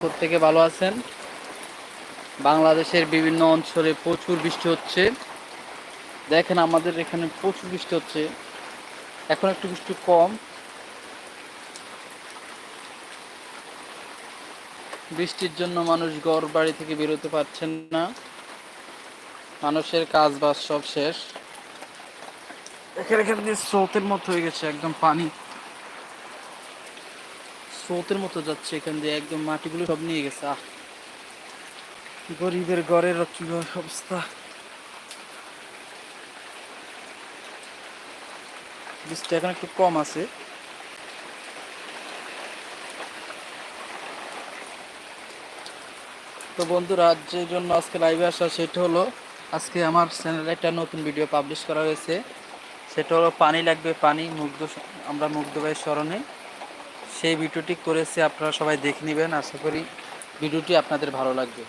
প্রত্যেকে ভালো আছেন? বাংলাদেশের বিভিন্ন অঞ্চলে প্রচুর বৃষ্টি হচ্ছে। দেখেন আমাদের এখানে প্রচুর বৃষ্টি হচ্ছে। এখন একটু বৃষ্টি কম। বৃষ্টির জন্য মানুষ ঘর বাড়ি থেকে বেরোতে পারছেন না। মানুষের কাজ বাজ সব শেষ। এখানে এখানে স্রোতের মতো হয়ে গেছে, একদম পানি। স্রোতের মতো যাচ্ছে এখান দিয়ে, একদম মাটিগুলো সব নিয়ে গেছে। আহ। গরিবের ঘরের কি অবস্থা। বৃষ্টি এখন একটু কম আছে। তো বন্ধুরা, যে জন্য আজকে লাইভে আসা সেটা হলো, আজকে আমার চ্যানেলে একটা নতুন ভিডিও পাবলিশ করা হয়েছে। সেটা হলো, পানি লাগবে, পানি মুগ্ধ, আমরা মুগ্ধ ভাইয়ের স্মরণে। সেই ভিডিওটি করেছে আপনারা সবাই দেখে নেবেন। আশা করি ভিডিওটি আপনাদের ভালো লাগবে।